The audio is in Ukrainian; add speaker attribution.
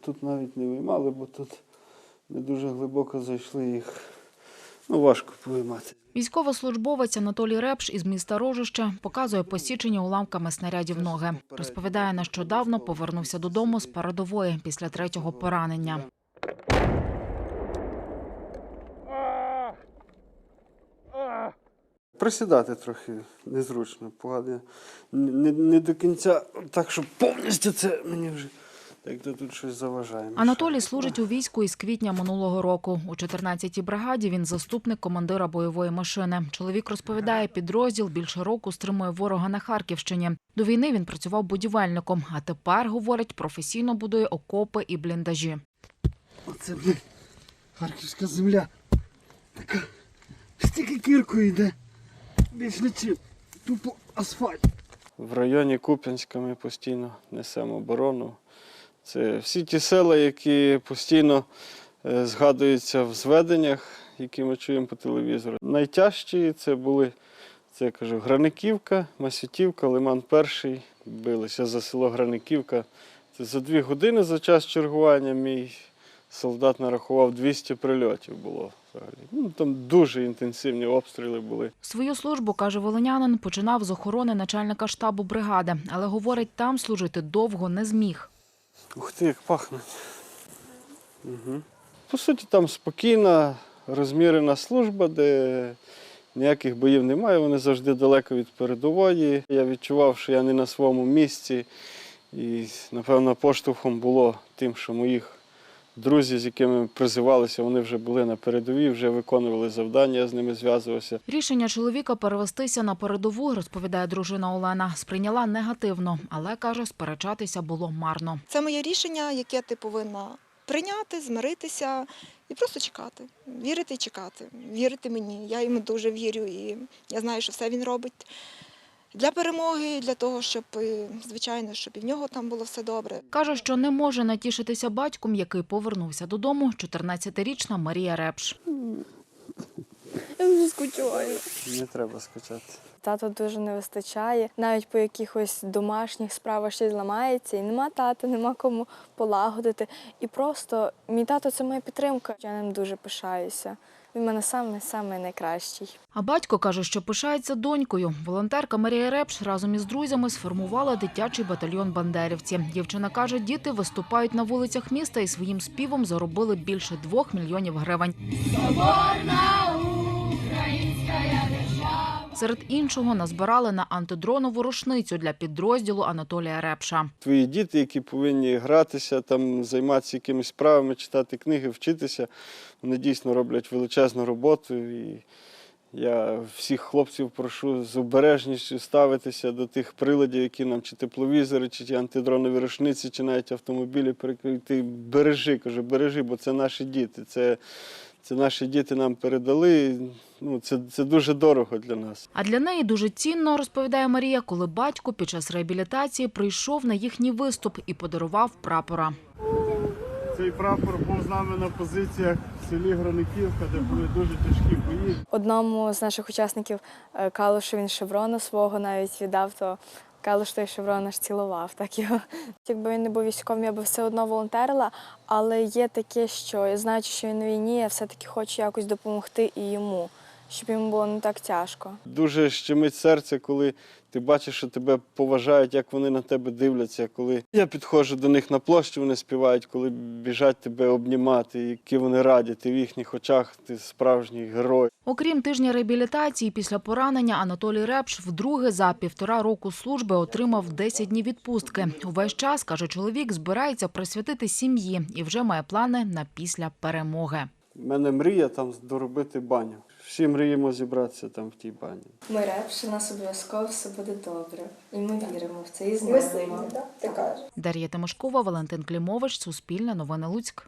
Speaker 1: Тут навіть не виймали, бо тут не дуже глибоко зайшли їх. Ну, важко повиймати.
Speaker 2: Військовослужбовець Анатолій Репш із міста Рожище показує посічені уламками снарядів ноги. Розповідає, нещодавно повернувся додому з передової після третього поранення.
Speaker 1: Присідати трохи незручно, погано. Не, не, не до кінця, так що повністю це мені вже то тут щось заважає.
Speaker 2: Анатолій служить у війську із квітня минулого року. У 14-й бригаді він заступник командира бойової машини. Чоловік розповідає, підрозділ більше року стримує ворога на Харківщині. До війни він працював будівельником, а тепер, говорить, професійно будує окопи і бліндажі.
Speaker 1: Оце блін, харківська земля. Така стільки кіркою йде. Більш нічим. Тупо асфальт. В районі Куп'янська ми постійно несемо оборону. Це всі ті села, які постійно е, згадуються в зведеннях, які ми чуємо по телевізору. Найтяжчі це були, це я кажу, Граниківка, Масютівка, Лиман Перший. Билися за село Граниківка. Це за дві години за час чергування мій солдат нарахував 200 прильотів було. Ну, там дуже інтенсивні обстріли були.
Speaker 2: Свою службу, каже волинянин, починав з охорони начальника штабу бригади, але говорить, там служити довго не зміг.
Speaker 1: Ух ти, як пахне. Угу. По суті, там спокійна, розмірена служба, де ніяких боїв немає, вони завжди далеко від передової. Я відчував, що я не на своєму місці. І, напевно, поштовхом було тим, що моїх друзів, з якими призивалися, вони вже були на передовій, вже виконували завдання, я з ними зв'язувався.
Speaker 2: Рішення чоловіка перевестися на передову, розповідає дружина Олена, сприйняла негативно, але каже, сперечатися було марно.
Speaker 3: Це моє рішення, яке ти повинна прийняти, змиритися і просто чекати. Вірити і чекати. Вірити мені. Я йому дуже вірю і я знаю, що все він робить для перемоги, для того, щоб, е, звичайно, щоб і в нього там було все добре.
Speaker 2: Каже, що не може натішитися батьком, який повернувся додому. 14-річна Марія Репш.
Speaker 4: Я вже скучаю.
Speaker 1: Не треба скачати.
Speaker 4: Тата дуже не вистачає. Навіть по якихось домашніх справах щось зламається, і нема тата, нема кому полагодити. І просто мій тато це моя підтримка. Я ним дуже пишаюся. Він мене самий самий найкращий.
Speaker 2: А батько каже, що пишається донькою. Волонтерка Марія Репш разом із друзями сформувала дитячий батальйон бандерівці. Дівчина каже, діти виступають на вулицях міста і своїм співом заробили більше двох мільйонів гривень. Серед іншого назбирали на антидронову рушницю для підрозділу Анатолія Репша.
Speaker 1: Твої діти, які повинні гратися, там, займатися якимись справами, читати книги, вчитися, вони дійсно роблять величезну роботу. І я всіх хлопців прошу з обережністю ставитися до тих приладів, які нам чи тепловізори, чи ті антидронові рушниці, чи навіть автомобілі перекрити. Бережи, кажу, бережи, бо це наші діти. Це, це наші діти нам передали. Ну, це, це дуже дорого для нас.
Speaker 2: А для неї дуже цінно, розповідає Марія, коли батько під час реабілітації прийшов на їхній виступ і подарував прапора.
Speaker 1: Цей прапор був з нами на позиціях в селі Граниківка, де були дуже тяжкі бої.
Speaker 4: Одному з наших учасників е, Калушу він шеврона свого навіть віддав, то Калуш той шеврон аж цілував. Так його. Якби він не був військовим, я би все одно волонтерила, але є таке, що я знаю, що він на війні, я все-таки хочу якось допомогти і йому, щоб йому було не так тяжко.
Speaker 1: Дуже щемить серце, коли ти бачиш, що тебе поважають, як вони на тебе дивляться. Коли я підходжу до них на площу, вони співають, коли біжать тебе обнімати, які вони раді, ти в їхніх очах ти справжній герой.
Speaker 2: Окрім тижня реабілітації, після поранення Анатолій Репш вдруге за півтора року служби отримав 10 днів відпустки. Увесь час, каже чоловік, збирається присвятити сім'ї і вже має плани на після перемоги.
Speaker 1: У мене мрія там доробити баню. Всі мріємо зібратися там в тій бані.
Speaker 4: Ми що нас обов'язково все буде добре. І ми віримо в це і
Speaker 3: Ми сильні, так? Ти кажеш.
Speaker 2: Дар'я Тимошкова, Валентин Клімович, Суспільне новини Луцьк.